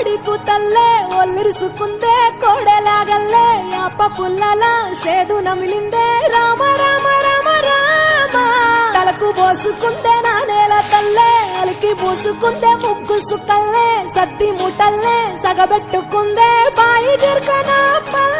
కోడి తల్లే ఒల్లిరుసుకుందే కోడెలాగల్లే యాప పుల్లల షేదు నమిలిందే. రామ రామ రామ రామ. తలకు పోసుకుందే నా నేల తల్లే అలికి పూసుకుందే ముగ్గు సుకల్లే సద్ది ముటల్లే సగబెట్టుకుందే. బాయి గిర్కనా పల్లె.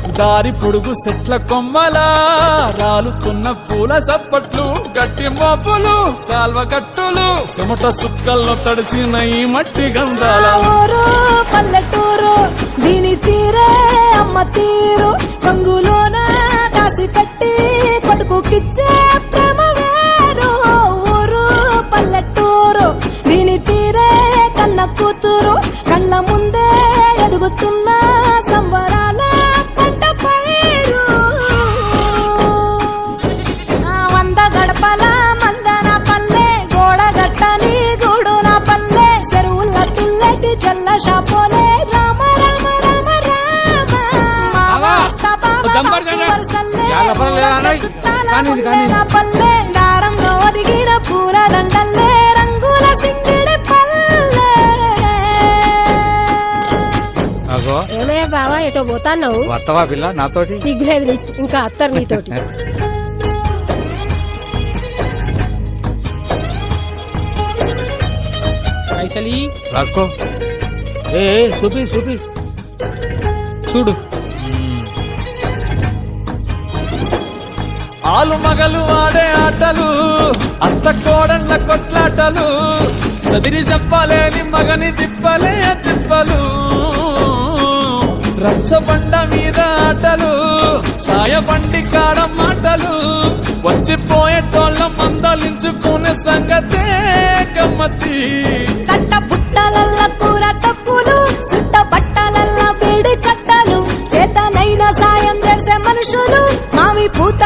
దారి పొడుగు సెట్ల కొమ్మలా రాలుతున్న పూల సప్పట్లు గట్టి మోపులు కాల్వ గట్టులు సుమట సుక్కల్లో తడిసిన ఈ మట్టి గంధాల. పల్లెటూరు దీని తీరే అమ్మ తీరు. కొంగులోన దాసి పెట్టి కొడుకుకిచ్చే పల్లె దారంలో ఒదిగిన పూల దండల్లే రంగుల సింగిడి పల్లె. అగో. ఏమయ్య బావా ఎటో పోతాన్నావు? వత్తవా పిల్ల నాతోటి? సిగ్గులేదు ఇంకా అత్తరు నీతోటి. పైసలి? రాసుకో. ఏ ఏ, చూపి చూపి. చూడు. ఆలు మగలు ఆడే ఆటలు అత్త కోడళ్ళ కొట్లాటలు. సదిరి చెప్పలేని మగని తిప్పలే తిప్పలు. రచ్చబండ మీద ఆటలు ఛాయ బండి కాడ మాటలు. వచ్చిపోయేటోళ్ళ మందలించుకునే సంగతే గమ్మతి కట్ట పుట్టలల్ల కూర తప్పులు సుట్ట బట్టలల్ల వేడి కట్టలు. చేతనైన సాయం చేసే మనుషులు మావి పూత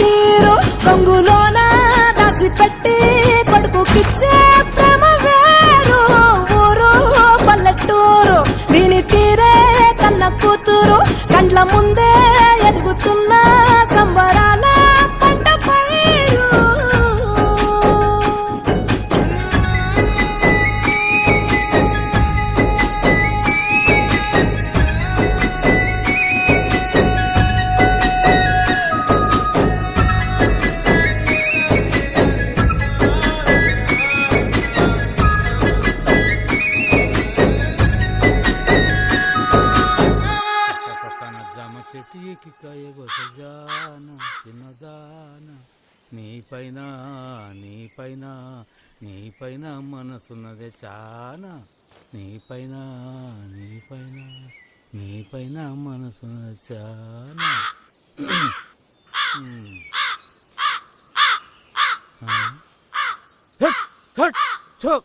తీరు కొంగులోన దాసిపెట్టి కొడుకుకిచ్చే ప్రేమ వేరు. ఊరు పల్లెటూరు దీని తీరే కన్న కూతురు కండ్ల ముందే చెటికి కయగ సజాన చిన్నదాన నీపైన నీ పైన మనసున్నదే చానా. నీ పైనా నీ నీపైన నీ పైన మనసున్నదే చానా. Hot hot choke